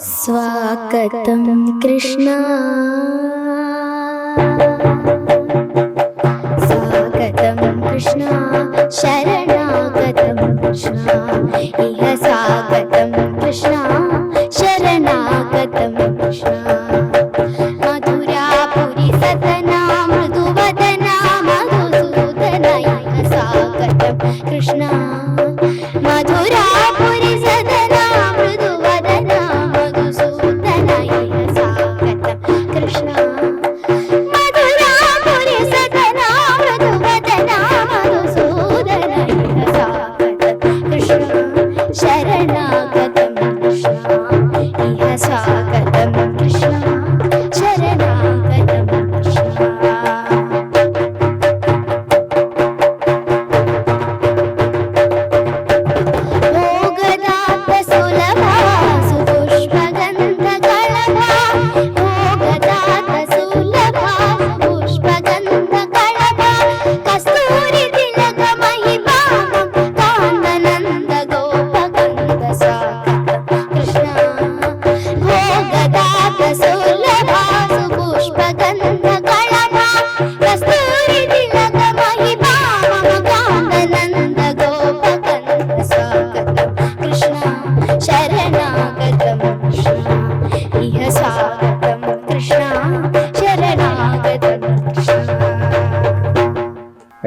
स्वागतं कृष्ण। स्वागतं कृष्ण शरणागतं कृष्ण। इह स्वागतं कृष्ण शरणागतं कृष्ण। मधुरापुरि सतना मृदुवदना मधुसूदना इह स्वागतं कृष्ण। मधुरापुरि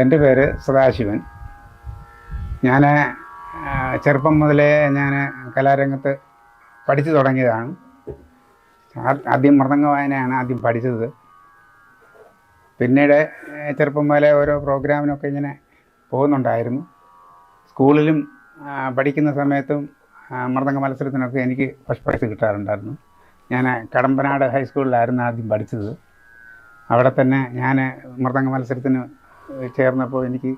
എന്റെ പേര് സദാശിവൻ. ഞാൻ ചെറുപ്പം മുതലേ ഞാൻ കലാരംഗത്ത് പഠിച്ചു തുടങ്ങിയതാണ്. ആദ്യം മൃദംഗ വായനയാണ് ആദ്യം പഠിച്ചത്. പിന്നീട് ചെറുപ്പം മുതലേ ഓരോ പ്രോഗ്രാമിനൊക്കെ ഇങ്ങനെ പോകുന്നുണ്ടായിരുന്നു. സ്കൂളിലും പഠിക്കുന്ന സമയത്തും മൃദംഗ മത്സരത്തിനൊക്കെ എനിക്ക് ഫസ്റ്റ് പ്രൈസ് കിട്ടാറുണ്ടായിരുന്നു. ഞാൻ കടമ്പനാട് ഹൈസ്കൂളിലായിരുന്നു ആദ്യം പഠിച്ചത്. അവിടെ തന്നെ ഞാൻ മൃദംഗ മത്സരത്തിന് ചേർന്നപ്പോൾ എനിക്ക്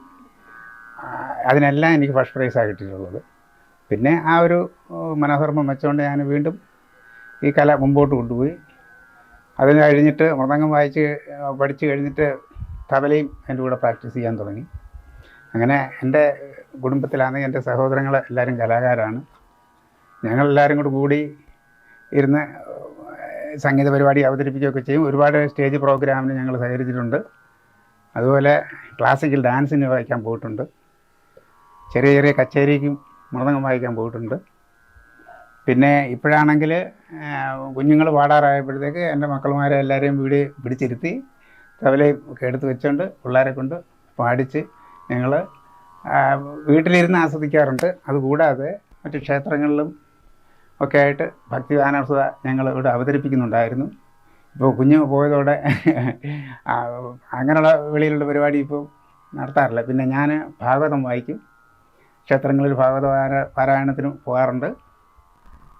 അതിനെല്ലാം എനിക്ക് ഫസ്റ്റ് പ്രൈസാണ് കിട്ടിയിട്ടുള്ളത്. പിന്നെ ആ ഒരു മനോധർമ്മം വെച്ചുകൊണ്ട് ഞാൻ വീണ്ടും ഈ കല മുമ്പോട്ട് കൊണ്ടുപോയി. അത് കഴിഞ്ഞിട്ട് മൃദംഗം വായിച്ച് പഠിച്ചു കഴിഞ്ഞിട്ട് തബലയും എന്റെ കൂടെ പ്രാക്ടീസ് ചെയ്യാൻ തുടങ്ങി. അങ്ങനെ എന്റെ കുടുംബത്തിലാണെങ്കിൽ എന്റെ സഹോദരങ്ങൾ എല്ലാവരും കലാകാരാണ്. ഞങ്ങളെല്ലാവരും കൂടി കൂടി ഇരുന്ന് സംഗീത പരിപാടി അവതരിപ്പിക്കുകയൊക്കെ ചെയ്യും. ഒരുപാട് സ്റ്റേജ് പ്രോഗ്രാമിന് ഞങ്ങൾ സഹകരിച്ചിട്ടുണ്ട്. അതുപോലെ ക്ലാസിക്കൽ ഡാൻസിന് വായിക്കാൻ പോയിട്ടുണ്ട്. ചെറിയ ചെറിയ കച്ചേരിക്കും മൃദംഗം വായിക്കാൻ പോയിട്ടുണ്ട്. പിന്നെ ഇപ്പോഴാണെങ്കിൽ കുഞ്ഞുങ്ങൾ പാടാറായപ്പോഴത്തേക്ക് എന്റെ മക്കളുമാരെ എല്ലാവരെയും വീട് പിടിച്ചിരുത്തി തവലയും ഒക്കെ എടുത്ത് വെച്ചുകൊണ്ട് പിള്ളേരെ കൊണ്ട് പാടിച്ച് ഞങ്ങൾ വീട്ടിലിരുന്ന് ആസ്വദിക്കാറുണ്ട്. അതുകൂടാതെ മറ്റ് ക്ഷേത്രങ്ങളിലും ഒക്കെ ആയിട്ട് ഭക്തിഗാനോത്സവ ഞങ്ങൾ ഇവിടെ അവതരിപ്പിക്കുന്നുണ്ടായിരുന്നു. ഇപ്പോൾ കുഞ്ഞ് പോയതോടെ അങ്ങനെയുള്ള വെളിയിലുള്ള പരിപാടി ഇപ്പോൾ നടത്താറില്ല. പിന്നെ ഞാൻ ഭാഗവതം വായിക്കും. ക്ഷേത്രങ്ങളിൽ ഭാഗവത പാരായണത്തിന് പോകാറുണ്ട്.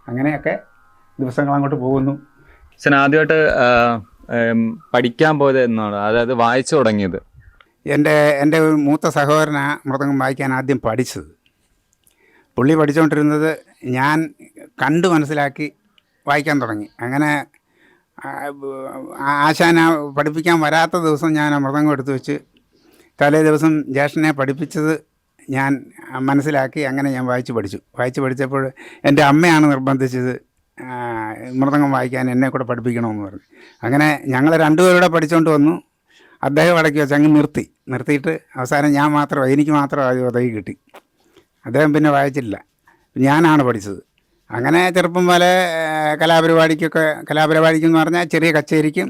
അങ്ങനെയൊക്കെ ദിവസങ്ങൾ അങ്ങോട്ട് പോകുന്നു. അച്ഛൻ ആദ്യമായിട്ട് പഠിക്കാൻ പോയത് എന്നാണ്. അതായത് വായിച്ചു തുടങ്ങിയത്. എന്റെ എന്റെ ഒരു മൂത്ത സഹോദരനാണ് മൃദംഗം വായിക്കാൻ ആദ്യം പഠിച്ചത്. പുള്ളി പഠിച്ചുകൊണ്ടിരുന്നത് ഞാൻ കണ്ടു മനസ്സിലാക്കി വായിക്കാൻ തുടങ്ങി. അങ്ങനെ ആശാന പഠിപ്പിക്കാൻ വരാത്ത ദിവസം ഞാൻ അമൃതം എടുത്തു വെച്ച് തലേ ദിവസം ജ്യേഷ്ഠനെ പഠിപ്പിച്ചത് ഞാൻ മനസ്സിലാക്കി അങ്ങനെ ഞാൻ വായിച്ച് പഠിച്ചു. വായിച്ച് പഠിച്ചപ്പോൾ എന്റെ അമ്മയാണ് നിർബന്ധിച്ചത് ആ, വായിക്കാൻ എന്നെ കൂടെ പഠിപ്പിക്കണമെന്ന് പറഞ്ഞു. അങ്ങനെ ഞങ്ങൾ രണ്ടുപേരുടെ പഠിച്ചുകൊണ്ട് വന്നു. അദ്ദേഹം ഇടയ്ക്ക് വെച്ച് അങ്ങ് നിർത്തി. നിർത്തിയിട്ട് അവസാനം ഞാൻ മാത്രം എനിക്ക് മാത്രം അത് ഉതകി കിട്ടി. അദ്ദേഹം പിന്നെ വായിച്ചില്ല. ഞാനാണ് പഠിച്ചത്. അങ്ങനെ ചെറുപ്പം പോലെ കലാപരിപാടിക്കൊക്കെ കലാപരിപാടിക്കെന്ന് പറഞ്ഞാൽ ചെറിയ കച്ചേരിക്കും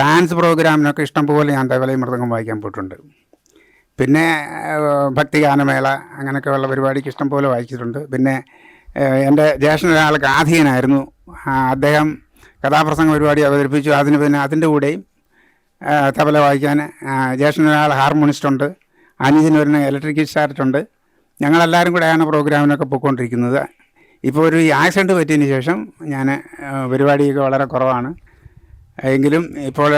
ഡാൻസ് പ്രോഗ്രാമിനൊക്കെ ഇഷ്ടം പോലെ ഞാൻ തവലയും മൃദംഗം വായിക്കാൻ പോയിട്ടുണ്ട്. പിന്നെ ഭക്തിഗാനമേള അങ്ങനെയൊക്കെ ഉള്ള പരിപാടിക്ക് ഇഷ്ടം പോലെ വായിച്ചിട്ടുണ്ട്. പിന്നെ എന്റെ ജ്യേഷ്ഠൻ ഒരാൾ ഗാന്ധിയനായിരുന്നു ആ, അദ്ദേഹം കഥാപ്രസംഗ പരിപാടി അവതരിപ്പിച്ചു. അതിന് പിന്നെ അതിന്റെ കൂടെയും തബല വായിക്കാൻ ജ്യേഷ്ഠനൊരാൾ ജ്യേഷ്ഠൻ ഒരാൾ ഹാർമോണിസ്റ്റ് അനുജന് ഒരു ഇലക്ട്രിക് ഉണ്ട്. ഞങ്ങളെല്ലാവരും കൂടെയാണ് പ്രോഗ്രാമിനൊക്കെ പോയിക്കൊണ്ടിരിക്കുന്നത്. ഇപ്പോൾ ഒരു ആക്സിഡന്റ് പറ്റിയതിന് ശേഷം ഞാൻ പരിപാടിയൊക്കെ വളരെ കുറവാണ്. എങ്കിലും ഇപ്പോൾ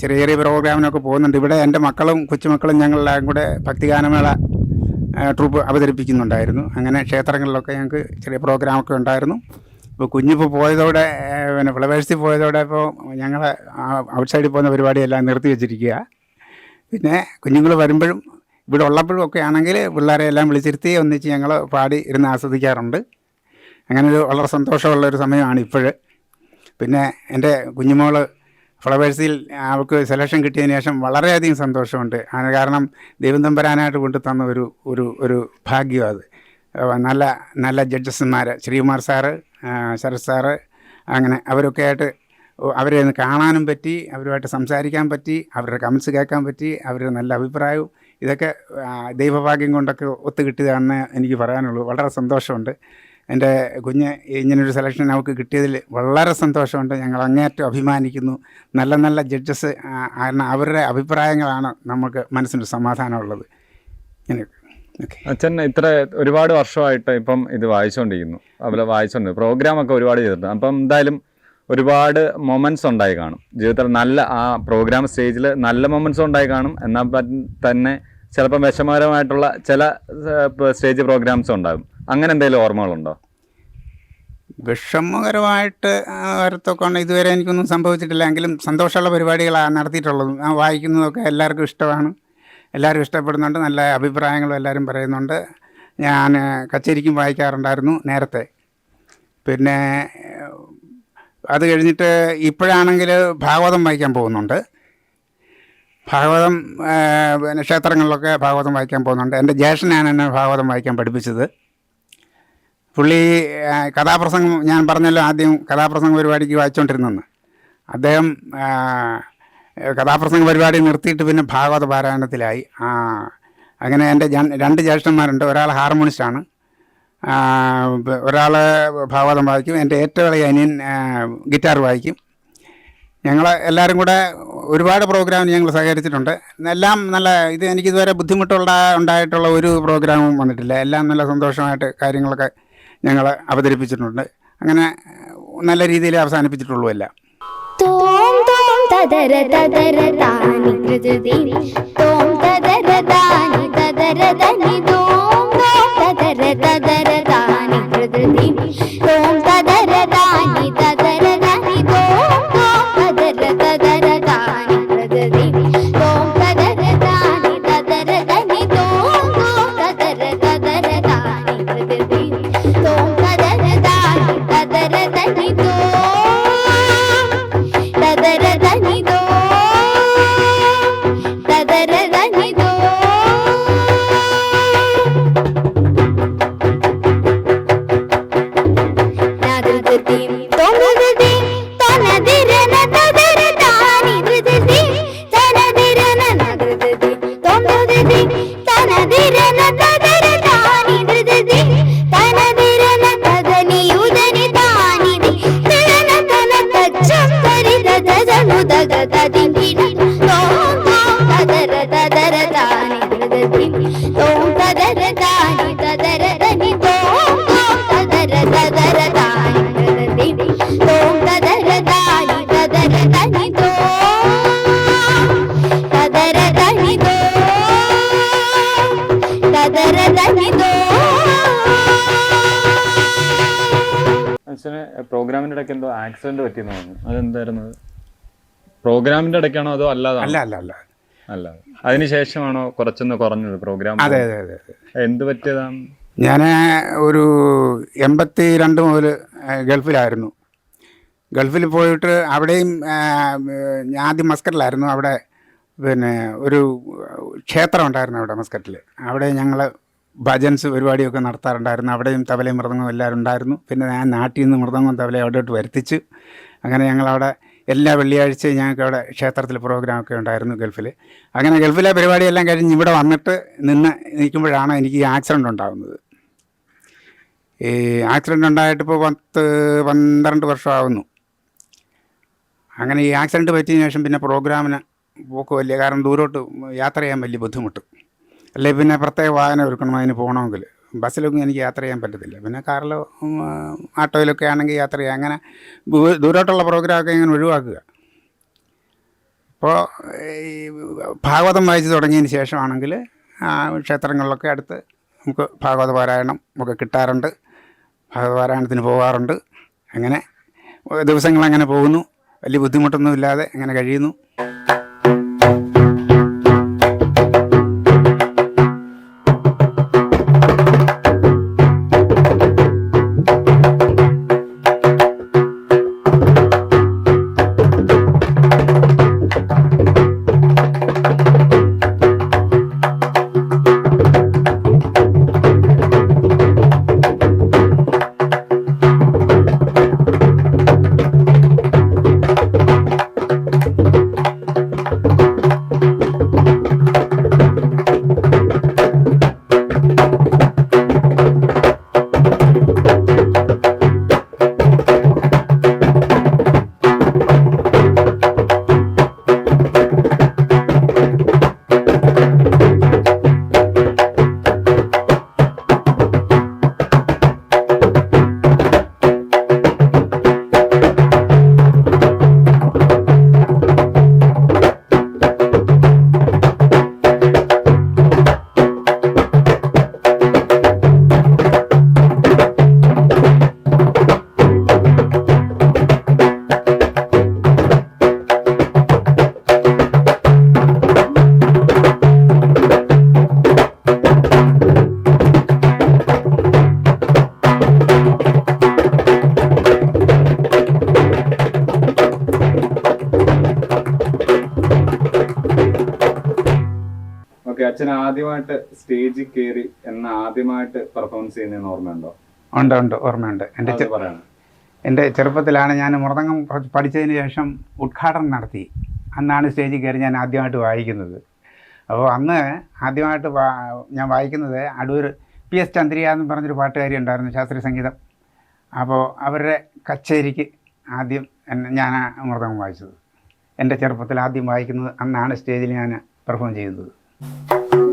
ചെറിയ ചെറിയ പ്രോഗ്രാമിനൊക്കെ പോകുന്നുണ്ട്. ഇവിടെ എന്റെ മക്കളും കൊച്ചുമക്കളും ഞങ്ങളെല്ലാം കൂടെ ഭക്തിഗാനമേള ട്രൂപ്പ് അവതരിപ്പിക്കുന്നുണ്ടായിരുന്നു. അങ്ങനെ ക്ഷേത്രങ്ങളിലൊക്കെ ഞങ്ങൾക്ക് ചെറിയ പ്രോഗ്രാമൊക്കെ ഉണ്ടായിരുന്നു. ഇപ്പോൾ കുഞ്ഞിപ്പോൾ പോയതോടെ പിന്നെ ഫ്ലവേഴ്സിൽ പോയതോടെ ഇപ്പോൾ ഞങ്ങൾ ഔട്ട് സൈഡിൽ പോകുന്ന പരിപാടിയെല്ലാം നിർത്തി വെച്ചിരിക്കുക. പിന്നെ കുഞ്ഞുങ്ങൾ വരുമ്പോഴും ഇവിടെ ഉള്ളപ്പോഴും ഒക്കെ ആണെങ്കിൽ പിള്ളേരെ എല്ലാം വിളിച്ചിരുത്തി ഒന്നിച്ച് ഞങ്ങൾ പാടി ഇരുന്ന് ആസ്വദിക്കാറുണ്ട്. അങ്ങനെ ഒരു വളരെ സന്തോഷമുള്ള ഒരു സമയമാണ് ഇപ്പോഴ്. പിന്നെ എന്റെ കുഞ്ഞുമോൾ ഫ്ലവേഴ്സിൽ അവൾക്ക് സെലക്ഷൻ കിട്ടിയതിന് ശേഷം വളരെയധികം സന്തോഷമുണ്ട്. അതിന് കാരണം ദൈവം തമ്പരാനായിട്ട് കൊണ്ടു തന്ന ഒരു ഒരു ഒരു ഭാഗ്യം അത്. നല്ല നല്ല ജഡ്ജസ്മാർ ശ്രീകുമാർ സാറ് ശരത് സാറ് അങ്ങനെ അവരൊക്കെ ആയിട്ട് അവരെ ഒന്ന് കാണാനും പറ്റി അവരുമായിട്ട് സംസാരിക്കാൻ പറ്റി അവരുടെ കമൻസ് കേൾക്കാൻ പറ്റി അവരുടെ നല്ല അഭിപ്രായവും ഇതൊക്കെ ദൈവഭാഗ്യം കൊണ്ടൊക്കെ ഒത്തു കിട്ടിയതാണെന്ന് എനിക്ക് പറയാനുള്ളൂ. വളരെ സന്തോഷമുണ്ട്. എന്റെ കുഞ്ഞ് ഇങ്ങനൊരു സെലക്ഷൻ നമുക്ക് കിട്ടിയതിൽ വളരെ സന്തോഷമുണ്ട്. ഞങ്ങൾ അങ്ങേറ്റം അഭിമാനിക്കുന്നു. നല്ല നല്ല ജഡ്ജസ് കാരണം അവരുടെ അഭിപ്രായങ്ങളാണ് നമുക്ക് മനസ്സിന് സമാധാനമുള്ളത്. അച്ഛൻ ഇത്ര ഒരുപാട് വർഷമായിട്ട് ഇപ്പം ഇത് വായിച്ചുകൊണ്ടിരിക്കുന്നു അതുപോലെ വായിച്ചുകൊണ്ട് പ്രോഗ്രാമൊക്കെ ഒരുപാട് ചെയ്തിട്ടുണ്ട്. അപ്പം എന്തായാലും ഒരുപാട് മൊമെന്റ്സ് ഉണ്ടായി കാണും. ജീവിതത്തിൽ നല്ല ആ പ്രോഗ്രാം സ്റ്റേജിൽ നല്ല മൊമെന്റ്സ് ഉണ്ടായി കാണും. എന്നാൽ തന്നെ ചിലപ്പം വിഷമകരമായിട്ടുള്ള ചില സ്റ്റേജ് പ്രോഗ്രാംസ് ഉണ്ടാകും. അങ്ങനെ എന്തെങ്കിലും ഓർമ്മകളുണ്ടോ? വിഷമകരമായിട്ട് വരത്തൊക്കെ ഇതുവരെ എനിക്കൊന്നും സംഭവിച്ചിട്ടില്ല. എങ്കിലും സന്തോഷമുള്ള പരിപാടികളാണ് നടത്തിയിട്ടുള്ളത്. വായിക്കുന്നതൊക്കെ എല്ലാവർക്കും ഇഷ്ടമാണ്. എല്ലാവരും ഇഷ്ടപ്പെടുന്നുണ്ട്. നല്ല അഭിപ്രായങ്ങളും എല്ലാവരും പറയുന്നുണ്ട്. ഞാൻ കച്ചേരിക്കും വായിക്കാറുണ്ടായിരുന്നു നേരത്തെ. പിന്നെ അത് കഴിഞ്ഞിട്ട് ഇപ്പോഴാണെങ്കിൽ ഭാഗവതം വായിക്കാൻ പോകുന്നുണ്ട്. ഭാഗവതം പിന്നെ ക്ഷേത്രങ്ങളിലൊക്കെ ഭാഗവതം വായിക്കാൻ പോകുന്നുണ്ട്. എന്റെ ജ്യേഷ്ഠനാണ് എന്നെ ഭാഗവതം വായിക്കാൻ പഠിപ്പിച്ചത്. പുള്ളി കഥാപ്രസംഗം ഞാൻ പറഞ്ഞല്ലോ ആദ്യം കഥാപ്രസംഗ പരിപാടിക്ക് വായിച്ചുകൊണ്ടിരുന്നെന്ന് അദ്ദേഹം കഥാപ്രസംഗ പരിപാടി നിർത്തിയിട്ട് പിന്നെ ഭാഗവത പാരായണത്തിലായി. അങ്ങനെ എന്റെ രണ്ട് ജ്യേഷ്ഠന്മാരുണ്ട്. ഒരാൾ ഹാർമോണിസ്റ്റാണ് ഒരാൾ ഭാഗവതം വായിക്കും. എന്റെ ഏറ്റവും ഇളയ അനിയൻ ഗിറ്റാർ വായിക്കും. ഞങ്ങൾ എല്ലാവരും കൂടെ ഒരുപാട് പ്രോഗ്രാമിന് ഞങ്ങൾ സഹകരിച്ചിട്ടുണ്ട്. എല്ലാം നല്ല ഇത് എനിക്കിതുവരെ ബുദ്ധിമുട്ടുള്ള ഉണ്ടായിട്ടുള്ള ഒരു പ്രോഗ്രാമും വന്നിട്ടില്ല. എല്ലാം നല്ല സന്തോഷമായിട്ട് കാര്യങ്ങളൊക്കെ ഞങ്ങൾ അവതരിപ്പിച്ചിട്ടുണ്ട്. അങ്ങനെ നല്ല രീതിയിൽ അവസാനിപ്പിച്ചിട്ടുള്ളൂ അല്ല തോം തോം തദര തദര താനി തദര അച്ഛന് പ്രോഗ്രാമിന്റെ ഇടയ്ക്ക് എന്തോ ആക്സിഡന്റ് പറ്റിയെന്ന് തോന്നുന്നു അതെന്തായിരുന്നു? അത്? പ്രോഗ്രാമിന്റെ ഇടയ്ക്കാണോ അതോ അല്ലാതെ അല്ല അല്ല അല്ല. അല്ല. അതിനുശേഷമാണോ കുറച്ചൊന്ന് കുറഞ്ഞത് പ്രോഗ്രാം? അതെ അതെ അതെ അതെ. എന്ത് പറ്റിയതാണ്? ഞാൻ ഒരു എൺപത്തി രണ്ട് മുതൽ ഗൾഫിലായിരുന്നു. ഗൾഫിൽ പോയിട്ട് അവിടെയും ഞാൻ ആദ്യം മസ്കറ്റിലായിരുന്നു. അവിടെ പിന്നെ ഒരു ക്ഷേത്രം ഉണ്ടായിരുന്നു അവിടെ മസ്കറ്റിൽ അവിടെ ഞങ്ങൾ ഭജൻസ് പരിപാടിയൊക്കെ നടത്താറുണ്ടായിരുന്നു. അവിടെയും തബലയും മൃദംഗവും എല്ലാവരും ഉണ്ടായിരുന്നു. പിന്നെ ഞാൻ നാട്ടിൽ നിന്ന് മൃദംഗവും തബലയും അവിടോട്ട് വരുത്തിച്ച് അങ്ങനെ ഞങ്ങളവിടെ എല്ലാ വെള്ളിയാഴ്ചയും ഞങ്ങൾക്ക് അവിടെ ക്ഷേത്രത്തിൽ പ്രോഗ്രാമൊക്കെ ഉണ്ടായിരുന്നു ഗൾഫിൽ. അങ്ങനെ ഗൾഫിലെ പരിപാടിയെല്ലാം കഴിഞ്ഞ് ഇവിടെ വന്നിട്ട് നിന്ന് നിൽക്കുമ്പോഴാണ് എനിക്ക് ഈ ആക്സിഡന്റ് ഉണ്ടാകുന്നത്. ഈ ആക്സിഡന്റ് ഉണ്ടായിട്ട് ഇപ്പോൾ പത്ത് പന്ത്രണ്ട് വർഷമാകുന്നു അങ്ങനെ ഈ ആക്സിഡന്റ് പറ്റിയതിന് ശേഷം പിന്നെ പ്രോഗ്രാമിന് പോക്ക് വലിയ കാരണം ദൂരോട്ട് യാത്ര ചെയ്യാൻ വലിയ ബുദ്ധിമുട്ട്. അല്ലെ പിന്നെ പ്രത്യേക വാഹനം ഒരുക്കണം അതിന് പോകണമെങ്കിൽ ബസ്സിലൊന്നും എനിക്ക് യാത്ര ചെയ്യാൻ പറ്റത്തില്ല. പിന്നെ കാറിലോ ആട്ടോയിലൊക്കെ ആണെങ്കിൽ യാത്ര ചെയ്യാം. അങ്ങനെ ദൂരോട്ടുള്ള പ്രോഗ്രാമൊക്കെ ഇങ്ങനെ ഒഴിവാക്കുക. അപ്പോൾ ഈ ഭാഗവതം വായിച്ച് തുടങ്ങിയതിന് ശേഷമാണെങ്കിൽ ആ, ക്ഷേത്രങ്ങളിലൊക്കെ അടുത്ത് നമുക്ക് ഭാഗവത പാരായണം ഒക്കെ കിട്ടാറുണ്ട്. ഭാഗവത പാരായണത്തിന് പോകാറുണ്ട് അങ്ങനെ ദിവസങ്ങൾ അങ്ങനെ പോകുന്നു. വലിയ ബുദ്ധിമുട്ടൊന്നും ഇല്ലാതെ അങ്ങനെ കഴിയുന്നു. അച്ഛൻ ആദ്യമായിട്ട് സ്റ്റേജിൽ കയറി എന്ന ആദ്യമായിട്ട് പെർഫോമൻസ് ചെയ്യുന്ന ഓർമ്മയുണ്ടോ? ഉണ്ട് ഉണ്ട്. ഓർമ്മയുണ്ട്. എന്റെ എന്റെ എന്റെ ചെറുപ്പത്തിലാണ് ഞാൻ മൃതംഗം പഠിച്ചതിന് ശേഷം ഉദ്ഘാടനം നടത്തി. അന്നാണ് സ്റ്റേജിൽ കയറി ഞാൻ ആദ്യമായിട്ട് വായിക്കുന്നത്. അപ്പോൾ അന്ന് ആദ്യമായിട്ട് വാ ഞാൻ വായിക്കുന്നത് അടൂർ പി എസ് ചന്ദ്രിയ എന്ന് പറഞ്ഞൊരു പാട്ടുകാരി ഉണ്ടായിരുന്നു ശാസ്ത്രീയ സംഗീതം. അപ്പോൾ അവരുടെ കച്ചേരിക്ക് ആദ്യം എന്നെ ഞാൻ മൃതകം വായിച്ചത്. എന്റെ ചെറുപ്പത്തിൽ ആദ്യം വായിക്കുന്നത് അന്നാണ് സ്റ്റേജിൽ ഞാൻ പെർഫോം ചെയ്യുന്നത്. Thank you.